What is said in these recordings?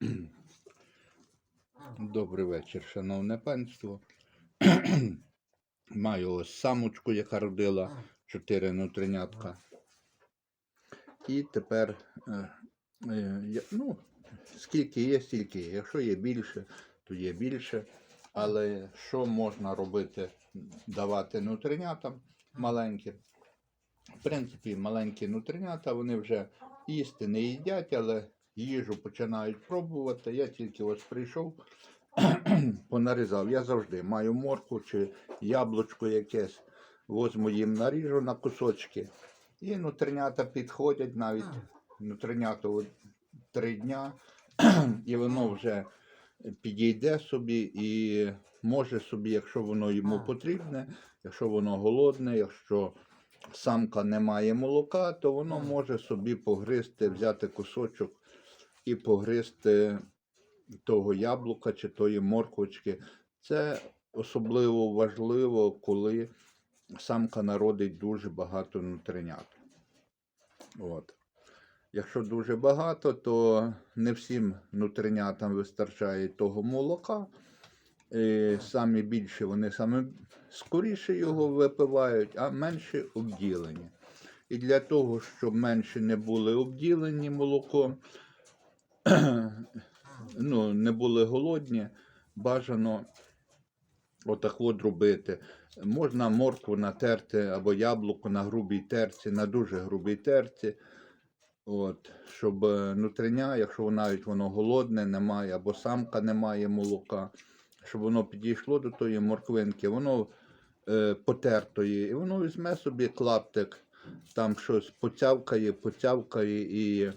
Добрий вечір, шановне панство. Маю ось самочку, яка родила чотири нутринятка. І тепер, е, е, ну, скільки є, стільки є. Якщо є більше, то є більше. Але що можна робити, давати нутринятам маленьким? В принципі, маленькі нутринята, вони вже їсти не їдять, але їжу починають пробувати. Я тільки ось прийшов, понарізав. Я завжди маю морку чи яблучко якесь, возьму їм наріжу на кусочки. І нутринята підходять навіть нутринята от три дня, і воно вже підійде собі і може собі, якщо воно йому потрібне, якщо воно голодне, якщо самка не має молока, то воно може собі погризти, взяти кусочок і погризти того яблука чи тої морквочки. Це особливо важливо, коли самка народить дуже багато нутринят. От. Якщо дуже багато, то не всім нутринятам вистачає того молока. І самі більше вони саме скоріше його випивають, а менше обділені. І для того, щоб менше не були обділені молоком, ну, не були голодні, бажано отак от робити. Можна моркву натерти або яблуко на грубій терці, на дуже грубій терці. От, щоб е, нутриня, якщо навіть воно голодне, немає, або самка не має молока, щоб воно підійшло до тої морквинки, воно е, потертої, і воно візьме собі клаптик, там щось поцявкає, поцявкає, і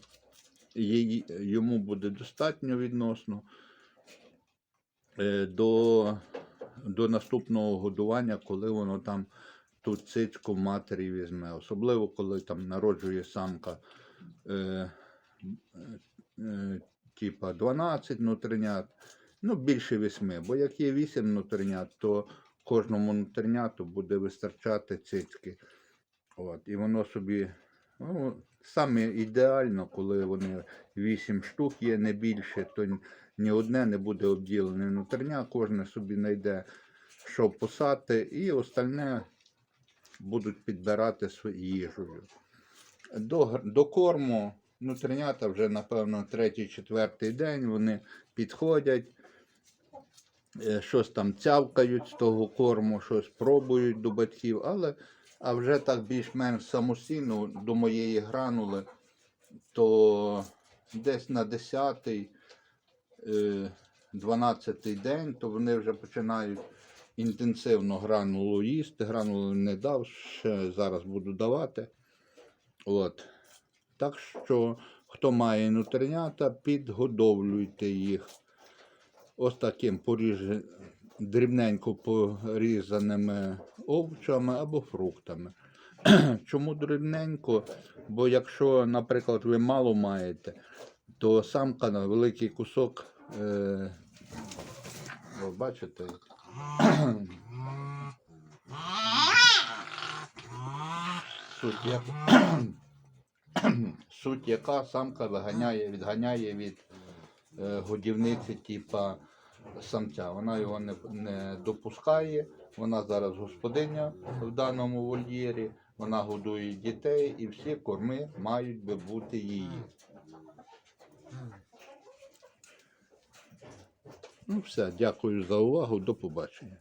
їй, йому буде достатньо відносно е, до, до наступного годування, коли воно там ту цицьку матері візьме. Особливо, коли там народжує самка е, е, типа 12 нутринят, ну більше 8, бо як є 8 нутринят, то кожному нутриняту буде вистачати цицьки. От, і воно собі, ну, саме ідеально, коли вони 8 штук є, не більше, то ні- одне не буде обділене нутрня, кожне собі знайде, що посати, і остальне будуть підбирати їжею. До, до корму нутринята вже, напевно, третій-четвертий день вони підходять, е, щось там цявкають з того корму, щось пробують до батьків, але а вже так більш-менш самостійно до моєї гранули, то десь на 10-й, е, 12-й день, то вони вже починають інтенсивно гранулу їсти. Гранулу не дав, ще зараз буду давати. От. Так що, хто має нутринята, підгодовлюйте їх. Ось таким поріже, дрібненько порізаними овочами або фруктами. Чому дрібненько? Бо якщо, наприклад, ви мало маєте, то самка на великий кусок, е, о, бачите, суть як, суть яка самка виганяє, відганяє від е, годівниці, типа самця. Вона його не, не допускає. Вона зараз господиня в даному вольєрі, вона годує дітей і всі корми мають би бути її. Ну все, дякую за увагу, до побачення.